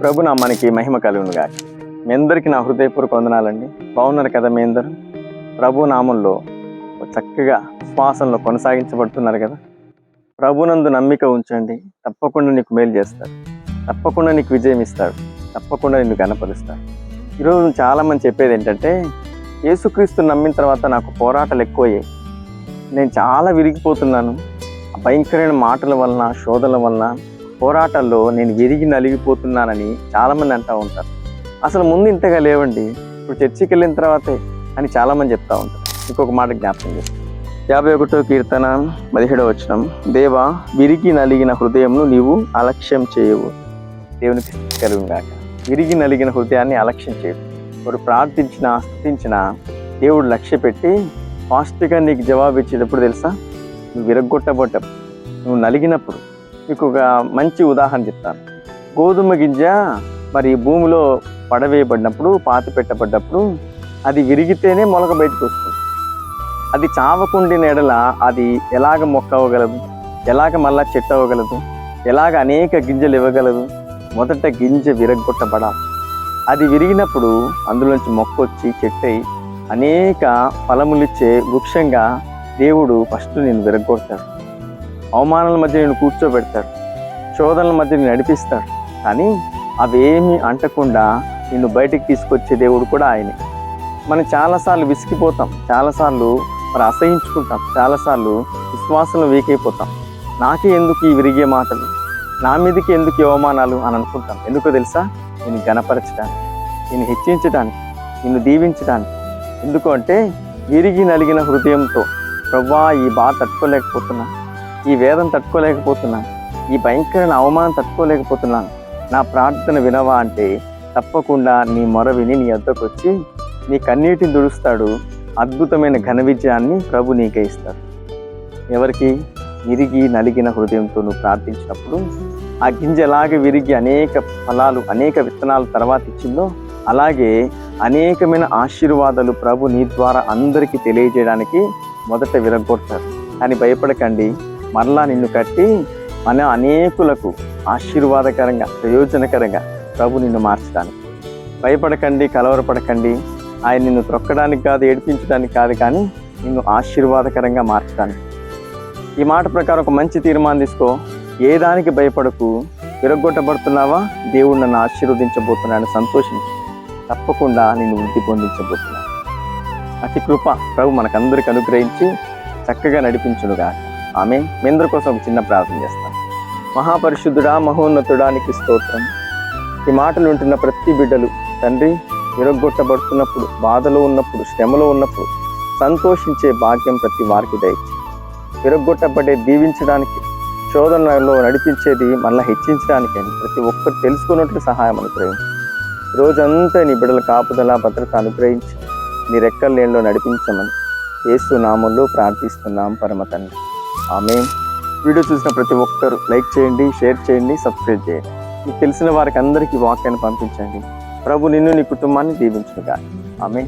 ప్రభు నామానికి మహిమ కలుగునుగా మీ అందరికీ నా హృదయపూర్వక వందనాలండి. బాగున్నారు కదా మీ అందరూ? ప్రభు నామంలో చక్కగా శ్వాసంలో కొనసాగించబడుతున్నారు కదా? ప్రభునందు నమ్మిక ఉంచండి. తప్పకుండా నీకు మేలు చేస్తాడు తప్పకుండా నీకు విజయం ఇస్తాడు తప్పకుండా నిన్ను గనపరుస్తాడు ఈరోజు చాలామంది చెప్పేది ఏంటంటే యేసుక్రీస్తు నమ్మిన తర్వాత నాకు పోరాటాలు ఎక్కువయ్యాయి. నేను చాలా విరిగిపోతున్నాను. భయంకరమైన మాటల వలన శోధనల వలన పోరాటాల్లో నేను విరిగి నలిగిపోతున్నానని చాలామంది అంటూ ఉంటారు. అసలు ముందు ఇంతగా లేవండి ఇప్పుడు చర్చికి వెళ్ళిన తర్వాతే అని చాలామంది చెప్తా ఉంటారు. ఇంకొక మాట జ్ఞాపకం చేస్తాను యాభై ఒకటో కీర్తన పదిహేడవ వచనం. దేవా విరిగి నలిగిన హృదయంను నీవు అలక్ష్యం చేయవు. దేవునికి కలుగుగాక విరిగి నలిగిన హృదయాన్ని అలక్ష్యం చేయవు వాడు ప్రార్థించిన స్థుతించిన దేవుడు లక్ష్య పెట్టి ఫాస్ట్గా నీకు జవాబు ఇచ్చేటప్పుడు తెలుసా? నువ్వు విరగొట్టబడ్డప్పుడు నువ్వు నలిగినప్పుడు మీకు ఒక మంచి ఉదాహరణ చెప్తాను. గోధుమ గింజ మరి భూమిలో పడవేయబడినప్పుడు పాతి పెట్టబడ్డప్పుడు అది విరిగితేనే మొలక బయటకు వస్తుంది. అది చావకుండిన ఎడల అది ఎలాగ మొక్క అవ్వగలదు? ఎలాగ మళ్ళా చెట్టు అవ్వగలదు? ఎలాగ అనేక గింజలు ఇవ్వగలదు? మొదట గింజ విరగొట్టబడాలి అది విరిగినప్పుడు అందులోంచి మొక్క వచ్చి చెట్టయి అనేక ఫలములిచ్చే వృక్షంగా దేవుడు ఫస్ట్ నేను విరగొడతాడు అవమానాల మధ్య నేను కూర్చోబెడతాడు శోధనల మధ్య నేను నడిపిస్తాడు కానీ అవేమీ అంటకుండా నిన్ను బయటికి తీసుకొచ్చే దేవుడు కూడా ఆయనే. మనం చాలాసార్లు విసిగిపోతాం. చాలాసార్లు మరి అసహించుకుంటాం. చాలాసార్లు విశ్వాసంలో వీకైపోతాం. నాకే ఎందుకు ఈ విరిగే మాటలు? నా మీదకి ఎందుకు అవమానాలు అని అనుకుంటాం. ఎందుకో తెలుసా? నేను గణపరచడానికి నేను హెచ్చించడానికి నిన్ను దీవించడానికి. ఎందుకు అంటే విరిగి నలిగిన హృదయంతో ప్రవ్వా ఈ బాధ తట్టుకోలేకపోతున్నా. ఈ వేదం తట్టుకోలేకపోతున్నా ఈ భయంకరమైన అవమానం తట్టుకోలేకపోతున్నాను. నా ప్రార్థన వినవా అంటే తప్పకుండా నీ మొర విని నీ అద్దకు వచ్చి నీ కన్నీటిని దుడుస్తాడు అద్భుతమైన ఘన విజయాన్ని ప్రభు నీకే ఇస్తాడు. ఎవరికి విరిగి నలిగిన హృదయంతో నువ్వు ప్రార్థించినప్పుడు ఆ గింజలాగే విరిగి అనేక ఫలాలు అనేక విత్తనాలు తర్వాత ఇచ్చిందో అలాగే అనేకమైన ఆశీర్వాదాలు ప్రభు నీ ద్వారా అందరికీ తెలియజేయడానికి మొదట విరగొడతారు కానీ భయపడకండి. మరలా నిన్ను కట్టి మన అనేకులకు ఆశీర్వాదకరంగా ప్రయోజనకరంగా ప్రభు నిన్ను మార్చడానికి. భయపడకండి కలవరపడకండి. ఆయన నిన్ను త్రొక్కడానికి కాదు ఏడిపించడానికి కాదు కానీ నిన్ను ఆశీర్వాదకరంగా మార్చడానికి. ఈ మాట ప్రకారం ఒక మంచి తీర్మానం తీసుకో. ఏ దానికి భయపడకు. విరగొట్టబడుతున్నావా దేవుడు నన్ను ఆశీర్వదించబోతున్నాను సంతోషించు. తప్పకుండా నేను వృద్ధి పొందించబోతున్నాను అతి కృప ప్రభు మనకందరికి అనుగ్రహించి చక్కగా నడిపించునుగా ఆమె మీ అందరి కోసం ఒక చిన్న ప్రార్థన చేస్తాను. మహాపరిశుద్ధుడా మహోన్నతుడానికి స్తోత్రం. ఈ మాటలు ఉంటున్న ప్రతి బిడ్డలు తండ్రి విరగొట్టబడుతున్నప్పుడు బాధలో ఉన్నప్పుడు శ్రమలో ఉన్నప్పుడు సంతోషించే భాగ్యం ప్రతి వారికి దయచి విరగొట్టబడే దీవించడానికి శోధనలో నడిపించేది మళ్ళీ హెచ్చించడానికి అని ప్రతి ఒక్కరు తెలుసుకున్నట్లు సహాయం అనుగ్రహించి. రోజంతా నీ బిడ్డల కాపుదల భద్రత అనుగ్రహించి నీ రెక్కల లేనిలో నడిపించమని ఏసు నామంలో ప్రార్థిస్తున్నాం పరమ తండ్రి. ఆమె. వీడియో చూసిన ప్రతి ఒక్కరు లైక్ చేయండి షేర్ చేయండి సబ్స్క్రైబ్ చేయండి. మీకు తెలిసిన వారికి అందరికీ వాక్యాన్ని పంపించండి. ప్రభు నిన్ను నీ కుటుంబాన్ని దీవించుగా ఆమె